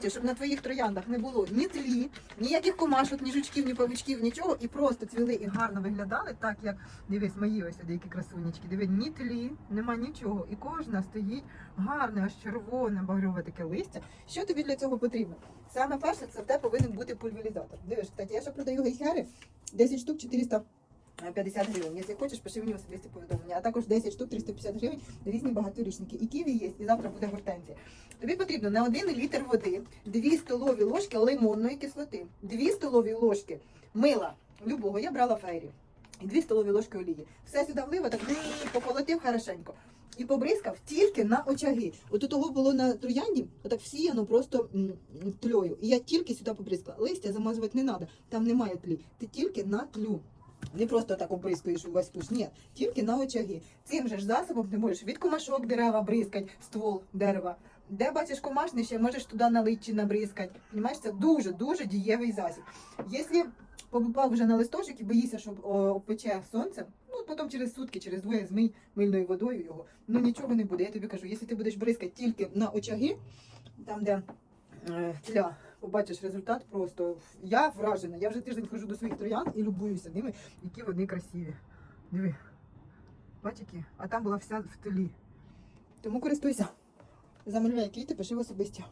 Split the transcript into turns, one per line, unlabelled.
хочеш, щоб на твоїх трояндах не було ні тлі, ніяких комашок, ні жучків, ні павичків, нічого, і просто цвіли і гарно виглядали, так як дивись, мої ось деякі красунечки. Диви, ні тлі, нема нічого. І кожна стоїть гарне, аж червоне, багрове таке листя. Що тобі для цього потрібно? Саме перше, це в тебе повинен бути пульверізатор. Дивиш, кстати, я ще продаю гейхери, 10 штук 400 50 гривень. Якщо хочеш, пиши мені особисті повідомлення. А також 10 штук 350 гривень різні багаторічники. І ківі є, і завтра буде гортензія. Тобі потрібно на 1 літр води 2 столові ложки лимонної кислоти, 2 столові ложки мила любого, я брала фейрі. І 2 столові ложки олії. Все сюди влив, так поколотив хорошенько. І побризкав тільки на очаги. От у того було на троянді, отак всіяно просто тльою. І я тільки сюди побризкала. Листя замазувати не треба, там немає тлі. Ти тільки на тлю. Не просто так обризкуєш увесь куш, ні, тільки на очаги. Цим же ж засобом ти можеш від комашок дерева бризкати, ствол дерева. Де бачиш комашнище, можеш туди налити чи набризкати. Понімаєш, це дуже-дуже дієвий засіб. Якщо попав вже на листочок і боїшся, що опече сонце, ну потім через сутки, через двоє змий мильною водою його, ну нічого не буде. Я тобі кажу, якщо ти будеш бризкати тільки на очаги, там де е, побачиш результат просто. Я вражена. Я вже тиждень ходжу до своїх троян і любуюся ними, які вони красиві. Диви. Бач які? А там була вся в тилі. Тому користуйся. Замовляй квіти, пиши в особисті.